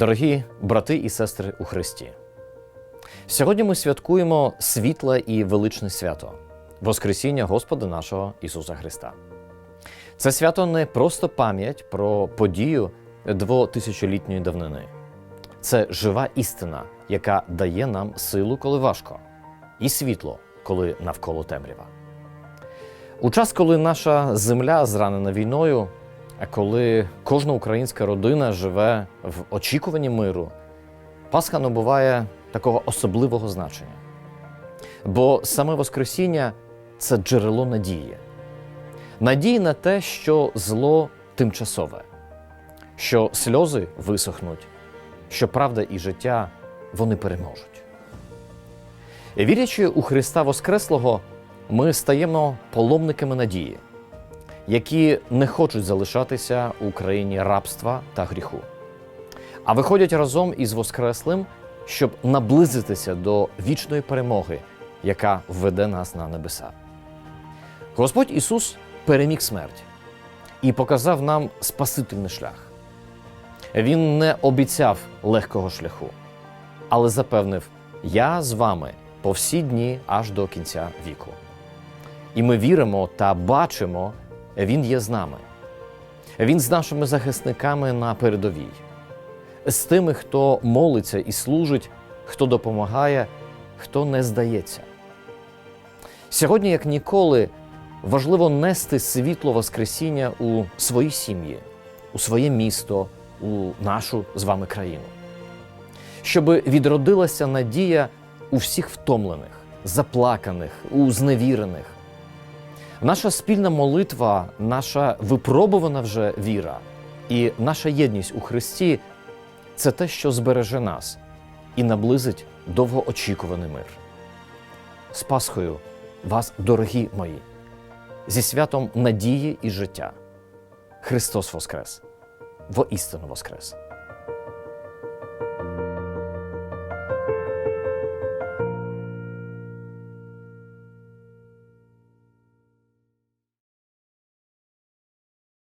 Дорогі брати і сестри у Христі, сьогодні ми святкуємо світле і величне свято Воскресіння Господа нашого Ісуса Христа. Це свято не просто пам'ять про подію двотисячолітньої давнини. Це жива істина, яка дає нам силу, коли важко, і світло, коли навколо темрява. У час, коли наша земля зранена війною, коли кожна українська родина живе в очікуванні миру, Пасха набуває такого особливого значення. Бо саме Воскресіння це джерело надії. Надії на те, що зло тимчасове, що сльози висохнуть, що правда і життя вони переможуть. Вірячи у Христа Воскреслого, ми стаємо паломниками надії, які не хочуть залишатися у країні рабства та гріху, а виходять разом із Воскреслим, щоб наблизитися до вічної перемоги, яка введе нас на небеса. Господь Ісус переміг смерть і показав нам спасительний шлях. Він не обіцяв легкого шляху, але запевнив: Я з вами по всі дні аж до кінця віку. І ми віримо та бачимо, Він є з нами. Він з нашими захисниками на передовій, з тими, хто молиться і служить, хто допомагає, хто не здається. Сьогодні, як ніколи, важливо нести світло Воскресіння у свої сім'ї, у своє місто, у нашу з вами країну, щоб відродилася надія у всіх втомлених, заплаканих, у зневірених. Наша спільна молитва, наша випробувана вже віра і наша єдність у Христі це те, що збереже нас і наблизить довгоочікуваний мир. З Пасхою вас, дорогі мої, зі святом надії і життя. Христос Воскрес! Воістину Воскрес!